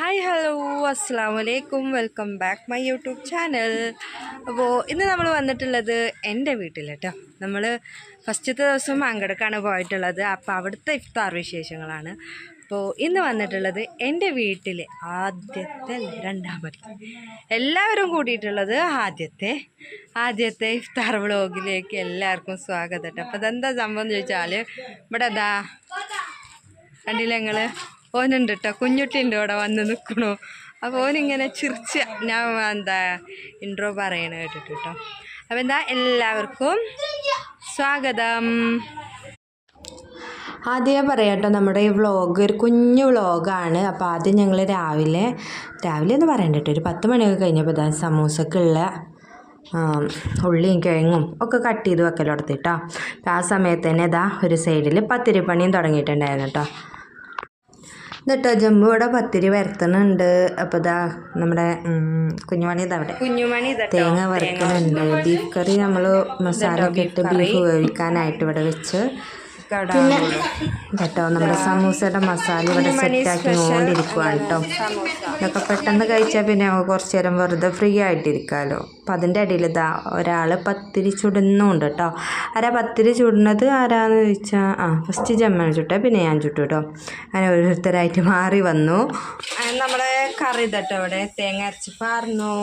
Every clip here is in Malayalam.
ഹായ് ഹലോ അസ്സാം വലൈക്കും welcome back my YouTube channel അപ്പോൾ ഇന്ന് നമ്മൾ വന്നിട്ടുള്ളത് എന്റെ വീട്ടിൽ കേട്ടോ നമ്മൾ ഫസ്റ്റത്തെ ദിവസം മാങ്കടക്കാണ് പോയിട്ടുള്ളത്. അപ്പോൾ അവിടുത്തെ ഇഫ്താർ വിശേഷങ്ങളാണ്. അപ്പോൾ ഇന്ന് വന്നിട്ടുള്ളത് എന്റെ വീട്ടിലെ ആദ്യത്തെ രണ്ടാമത്തെ എല്ലാവരും കൂടിയിട്ടുള്ളത് ആദ്യത്തെ ആദ്യത്തെ ഇഫ്താർ വ്ളോഗിലേക്ക് എല്ലാവർക്കും സ്വാഗതം. കേട്ടോ അപ്പോൾ അതെന്താ സംഭവം ചോദിച്ചാൽ ഇവിടെ അതാ കണ്ടില്ല ഞങ്ങൾ ഓനുണ്ട് കേട്ടോ കുഞ്ഞുട്ടിന്റെ ഇവിടെ വന്ന് നിൽക്കണു അപ്പോൾ ഓനിങ്ങനെ ചിരിച്ച ഞാൻ എന്താ ഇൻട്രോ പറയണ കേട്ടിട്ട് കേട്ടോ അപ്പോൾ എന്താ എല്ലാവർക്കും സ്വാഗതം. ആദ്യമേ പറയാം കേട്ടോ നമ്മുടെ ഈ വ്ളോഗ് ഒരു കുഞ്ഞു വ്ളോഗാണ് അപ്പോൾ ആദ്യം ഞങ്ങൾ രാവിലെ രാവിലെ എന്ന് പറയണ്ട കേട്ടോ ഒരു പത്ത് മണിയൊക്കെ കഴിഞ്ഞപ്പോൾ ഇതാ സമൂസക്കുള്ള ഉള്ളിയും കിഴങ്ങും ഒക്കെ കട്ട് ചെയ്ത് വെക്കലോടത്തിട്ടോ ആ സമയത്ത് തന്നെ ഇതാ ഒരു സൈഡിൽ പത്തിരിപ്പണിയും തുടങ്ങിയിട്ടുണ്ടായിരുന്നു കേട്ടോ. എന്നിട്ടോ ജമ്മു ഇവിടെ പത്തിരി വരത്തണുണ്ട്. അപ്പോൾ ഇതാ നമ്മുടെ കുഞ്ഞുമണി ഇതാ അവിടെ കുഞ്ഞുമണി തേങ്ങ വറുക്കുന്നുണ്ട് ബീഫ് കറി നമ്മൾ മസാല ഒക്കെ ഇട്ട് ബീഫ് വേവിക്കാനായിട്ട് ഇവിടെ വെച്ച്. കേട്ടോ നമ്മുടെ സമൂസയുടെ മസാല ഇവിടെ സെറ്റാക്കി കൊണ്ടിരിക്കുവാണ് കേട്ടോ. ഇതൊക്കെ പെട്ടെന്ന് കഴിച്ചാൽ പിന്നെ കുറച്ചു നേരം വെറുതെ ഫ്രീ ആയിട്ടിരിക്കാമല്ലോ അപ്പം അതിന്റെ ഇടയിൽ ഇതാ ഒരാൾ പത്തിരി ചുടുന്നുണ്ട് കേട്ടോ. ആരാ പത്തിരി ചുടുന്നത്? ആരാന്ന് ചോദിച്ചാൽ ആ ഫസ്റ്റ് ജമ്മൻ ചുട്ടേ പിന്നെ ഞാൻ ചുട്ടു കേട്ടോ. അങ്ങനെ ഓരോരുത്തരായിട്ട് മാറി വന്നു. നമ്മുടെ കറി ഇതട്ടോ ഇവിടെ. തേങ്ങ അരച്ച് പാർന്നു.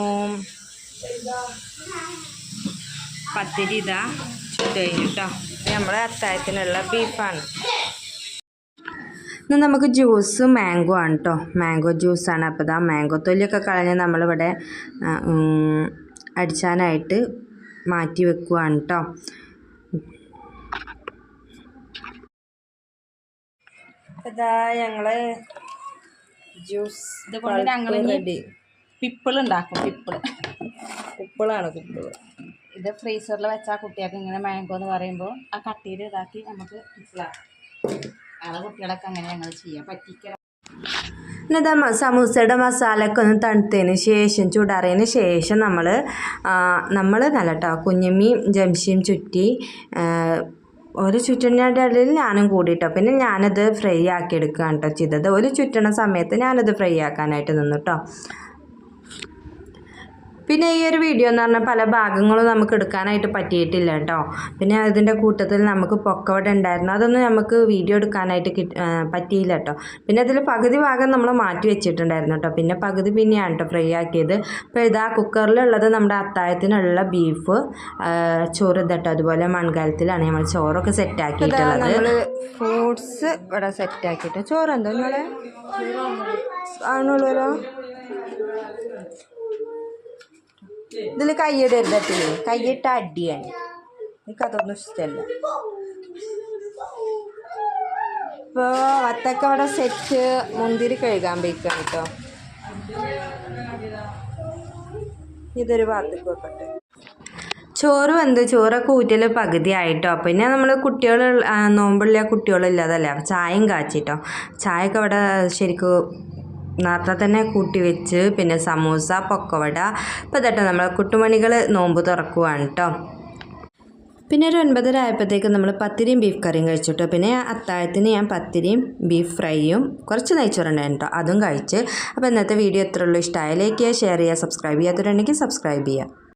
പത്തിരി ഇതാ ചുട്ട് കഴിഞ്ഞു കേട്ടോ. നമ്മുടെ അത്താഴത്തിനുള്ള ബീഫാണ്. ഇന്ന് നമുക്ക് ജ്യൂസ് മാംഗോ ആണ് കേട്ടോ മാംഗോ ജ്യൂസാണ് അപ്പോൾ ഇതാ മാംഗോ തൊലിയൊക്കെ കളഞ്ഞ് നമ്മളിവിടെ ആ, അടിച്ചാനായിട്ട് മാറ്റി വെക്കുവാണ് കേട്ടോ ഇതാ ഞങ്ങൾ ജ്യൂസ് ഇതുപോലെ ഞങ്ങൾ റെഡി പിപ്പിൾ ഉണ്ടാക്കും. പിപ്പിൾ പിപ്പിളാണ് കുപ്പിൾ ഇത് ഫ്രീസറിൽ വെച്ചാൽ കുട്ടികൾക്ക് ഇങ്ങനെ മാംഗോ എന്ന് പറയുമ്പോൾ ആ കട്ടിയിൽ ഇതാക്കി നമുക്ക് മനസ്സിലാക്കാം അത് കുട്ടികളൊക്കെ അങ്ങനെ ഞങ്ങൾ ചെയ്യാം. പറ്റിക്കണം എന്നിട്ട് സമൂസയുടെ മസാലയൊക്കെ ഒന്ന് തണുത്തതിന് ശേഷം ചൂടാറിയതിന് ശേഷം നമ്മൾ നമ്മൾ നല്ല കേട്ടോ ജംഷിയും ചുറ്റി ഒരു ചുറ്റണയുടെ ഇടയിൽ ഞാനും കൂടിയിട്ടോ പിന്നെ ഞാനത് ഫ്രൈ ആക്കി എടുക്കുകയാണ് കേട്ടോ ചെയ്തത്. ഒരു ചുറ്റണ സമയത്ത് ഞാനത് ഫ്രൈ ആക്കാനായിട്ട് നിന്നു കേട്ടോ പിന്നെ ഈ ഒരു വീഡിയോ എന്ന് പറഞ്ഞാൽ പല ഭാഗങ്ങളും നമുക്ക് എടുക്കാനായിട്ട് പറ്റിയിട്ടില്ല കേട്ടോ. പിന്നെ അതിന്റെ കൂട്ടത്തിൽ നമുക്ക് പൊക്കവട ഉണ്ടായിരുന്നു. അതൊന്നും നമുക്ക് വീഡിയോ എടുക്കാനായിട്ട് കിട്ട പറ്റിയില്ല കേട്ടോ. പിന്നെ അതിൽ പകുതി ഭാഗം നമ്മൾ മാറ്റി വെച്ചിട്ടുണ്ടായിരുന്നു കേട്ടോ. പിന്നെ പകുതി പിന്നെയാണ് കേട്ടോ ഫ്രൈ ആക്കിയത്. അപ്പോൾ ഇതാ കുക്കറിലുള്ളത് നമ്മുടെ അത്താഴത്തിനുള്ള ബീഫ് ചോറ് ഇതട്ടോ അതുപോലെ മൺകാലത്തിലാണ് നമ്മൾ ചോറൊക്കെ സെറ്റ് ആക്കിയിട്ടുള്ളത്. ഫ്രൂട്ട്സ് ഇവിടെ സെറ്റ് ആക്കിയിട്ട്. ചോറ് എന്തോ നിങ്ങളെ ആണുള്ളൂല്ലോ ഇതിൽ കയ്യടരുതട്ടില്ല കൈയിട്ട അടിയാണ്. എനിക്ക് അതൊന്നും ഇഷ്ടമല്ല ഇപ്പോൾ വത്തക്ക അവിടെ സെറ്റ് മുന്തിരി കഴുകാൻ പോയിക്കാം കേട്ടോ. ഇതൊരു ഭാഗത്തേക്ക് ചോറ് വന്ന് ചോറൊക്കെ ഊറ്റൽ പകുതി ആയിട്ടോ. പിന്നെ നമ്മൾ കുട്ടികൾ നോമ്പുള്ള കുട്ടികളില്ലാതല്ലേ ചായയും കാച്ചിട്ടോ. ചായയൊക്കെ അവിടെ ശരിക്കും നേരത്തെ തന്നെ കൂട്ടി വെച്ച് പിന്നെ സമൂസ പൊക്കവട. ഇപ്പം ഇതട്ടോ നമ്മൾ കുട്ടുമണികൾ നോമ്പ് തുറക്കുവാണ് കേട്ടോ പിന്നെ ഒരു ഒൻപതര ആയപ്പോഴത്തേക്ക് നമ്മൾ പത്തിരിയും ബീഫ് കറിയും കഴിച്ചു കേട്ടോ പിന്നെ അത്താഴത്തിന് ഞാൻ പത്തിരിയും ബീഫ് ഫ്രൈയും കുറച്ച് നെയ്ച്ചോറുണ്ടായിരുന്നു കേട്ടോ അതും കഴിച്ച്. അപ്പോൾ ഇന്നത്തെ വീഡിയോ എത്ര ഉള്ളൂ. ഇഷ്ടമായ ലൈക്ക് ചെയ്യുക ഷെയർ ചെയ്യുക സബ്സ്ക്രൈബ് ചെയ്യാത്തവരുണ്ടെങ്കിൽ സബ്സ്ക്രൈബ് ചെയ്യുക.